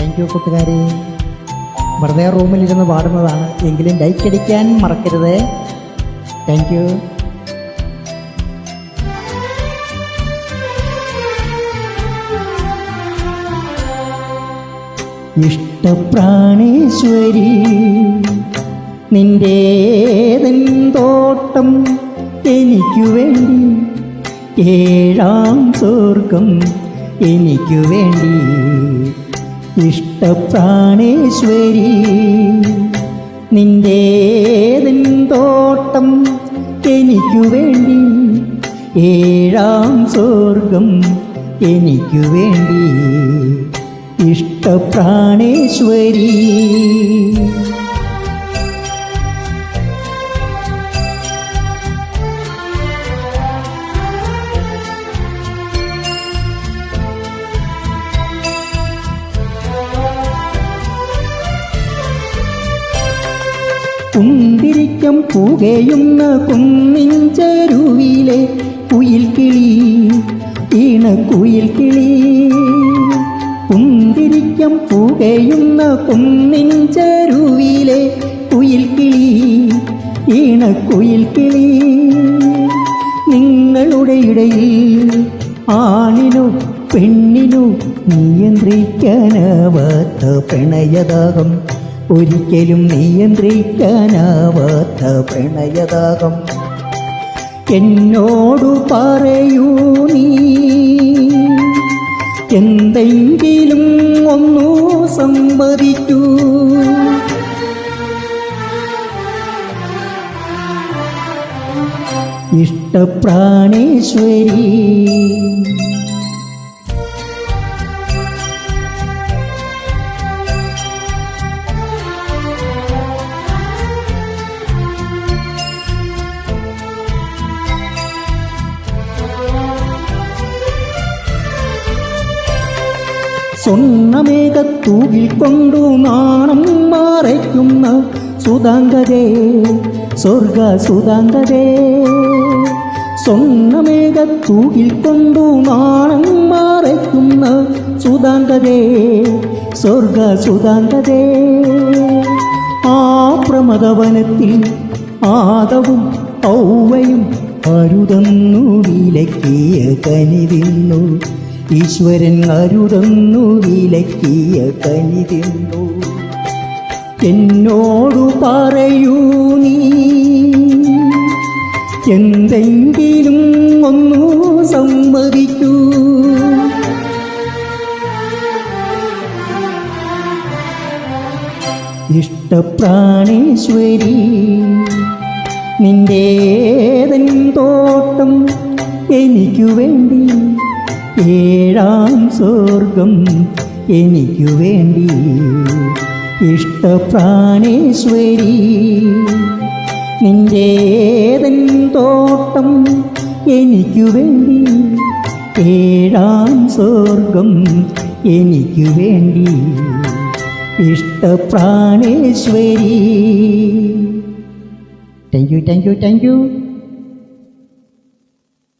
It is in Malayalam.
താങ്ക് യു കൂട്ടുകാരെ. വെറുതെ റൂമിലിരുന്ന് പാടുന്നതാണ്. എങ്കിലും ലൈക്ക് അടിക്കാൻ മറക്കരുത്. താങ്ക് യു ഇഷ്ടപ്രാണേശ്വരി നിന്റേതൻ തോട്ടം എനിക്കു വേണ്ടി? ഏഴാം സ്വർഗം എനിക്കു വേണ്ടി. ഇഷ്ടപ്രാണേശ്വരി നിന്റേതൻ തോട്ടം എനിക്കു വേണ്ടി ഏഴാം സ്വർഗം എനിക്കു വേണ്ടി. ഇഷ്ടപ്രാണേശ്വരി കുന്തിരിക്കം പുകയുന്ന കുന്നിൻ ചെരുവിലെ കുയിൽ കിളി ഈണ കുയിൽ കിളി. കുന്തിരിക്കം പുകയുന്ന കുന്നിൻ ചെരുവിലെ കുയിൽ കിളി ഈണ കുയിൽ കിളി. നിങ്ങളുടെ ഇടയിൽ ആണിനു പെണ്ണിനു നിയന്ത്രിക്കാനാവാത്ത പ്രണയതാകം ഒരിക്കലും നിയന്ത്രിക്കാനാവാത്ത പ്രണയതാകം എന്നോടു പറയൂ നീ എന്തെങ്കിലും ഒന്നു സമ്മതിക്കൂ ഇഷ്ടപ്രാണേശ്വരി സ്വർണമേഘത്തൂകിൽ കൊണ്ടു നാണം മാറയ്ക്കുന്ന സുതാങ്കതേ സ്വർഗ സുതാങ്കതേ സ്വർണമേഘത്തൂകിൽ കൊണ്ടു നാണം മാറയ്ക്കുന്ന സുതാങ്കതേ സ്വർഗ സുതാങ്കതേ ആ പ്രമദവനത്തിൽ ആദവും ഔവയും അരുതന്നു വിലക്കിയ കനിതിന്നു ഈശ്വരൻ അരുതന്നു വിലക്കിയ കനി തിന്നു എന്നോടു പറയൂ നീ. എന്തെങ്കിലും ഒന്നു സമ്മതിക്കൂ. ഇഷ്ടപ്രാണേശ്വരി നിന്റേതൻ തോട്ടം എനിക്കു വേണ്ടി ഏഴാം സ്വർഗം എനിക്കു വേണ്ടി. ഇഷ്ടപ്രാണേശ്വരി നിന്റേതൻ തോട്ടം എനിക്കു വേണ്ടി. ഏഴാം സ്വർഗം എനിക്കു വേണ്ടി. ഇഷ്ടപ്രാണേശ്വരി. Thank you thank you thank you